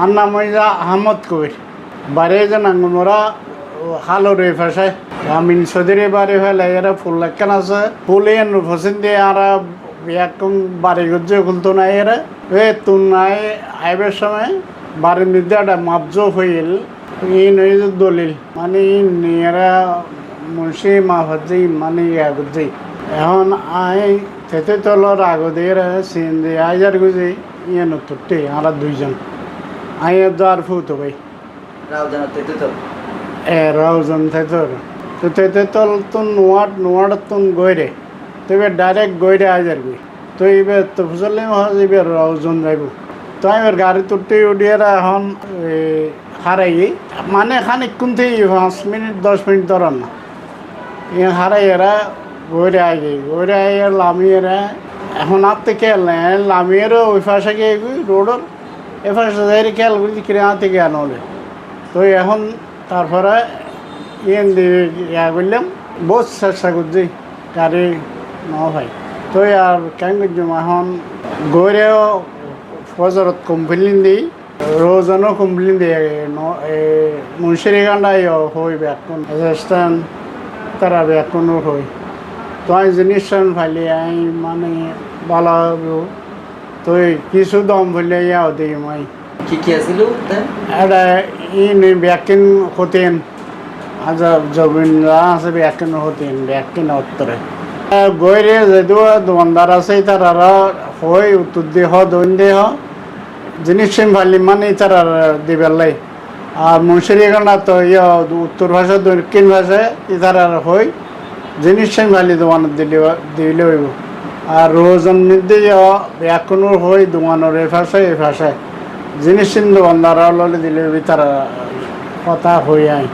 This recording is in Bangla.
আর নাম আহমদ কবির। বাড়ি যে নাঙ্গমরা হালোর এই আমিন চৌধুরী বাড়ি ফেলে এরা ফুল লেখান আছে। ফুলে পছন্দ দিয়ে আর একদম বাড়ি গুজে খুলতো না এরা। এ তুন নাই আইবের সময় বাড়ির মধ্যে একটা মাপজো হইল। এই নই যে দলিল। মানে এরা মুন্সি মাফাজি মানে ইয়া গুজি এখন আই তেতে তলর আগতে এরা সিন দিয়ে আইজার গুজি ইয়ে নতুটে আমরা দুইজন। ফুতো ভাই রাউজান তেতুতল এ রাউজন থেতর তো তেতে তল তুন নোয়াট নোয়াট তুন গইরে। তো এবার ডাইরেক্ট গইরে আই যাবি তো এবার তো ফুসলে মহাজ এবার রাউজন যাইব। তো এবার গাড়ি তুটে উঠিয়ে এখন হারাই মানে খানিক্ষণ থেকে পাঁচ মিনিট দশ মিনিট ধরান না। এ হারাই এরা গইরে আগে গইরে আই লামিয়েরা এখন আর থেকে খেয়াল নাই। লামিয়েরও ওই পাশে গিয়ে রোডের এ পাশে যাই খেয়াল করি কিনে আর থেকে আনলে তো এখন তারপরে ইয়েন দিয়ে ইয়া করলাম, বহুত চেষ্টা করছি গাড়ি ন ভাই। তো আর কেন করছিলাম এখন? গৌরেও ফজরত কমপ্লেন দিই, রোজনও কমপ্লেন দিয়ে মুন্সিরি গান্ডাই হই ব্যাকুন রেস্টান তারা ব্যাকুনও হই। তো আমি জিনিস ফাইলি আমি মানে ভালো হইব তো কিছু দম ফেলে ইয়াও দিই মই। কি কি আছিল তাই? এটা ইনি ব্যাকিং হতেন। আজ জমিন আছে ব্যাকিং হতেন ব্যাকিং উত্তরে গৈরে যদিও দোকানদার আছে তারা হয় উত্তর দেহ দৈন দেহ। জিনিস ভালি মানে তারা দিবেলাই আর মুন্সিরিখানা তো ইয়ে উত্তর ভাষা দক্ষিণ ভাষা ইতারা হয় জিনিস ভালি দোকানত দিলে দিলে হইব। আর রোজন মধ্যে এখনও হই দোকানের এ ভাষায় এ ভাষায়। জিনিস দোকানদার অন্ধারা দিলে তারা কথা হয়ে আয়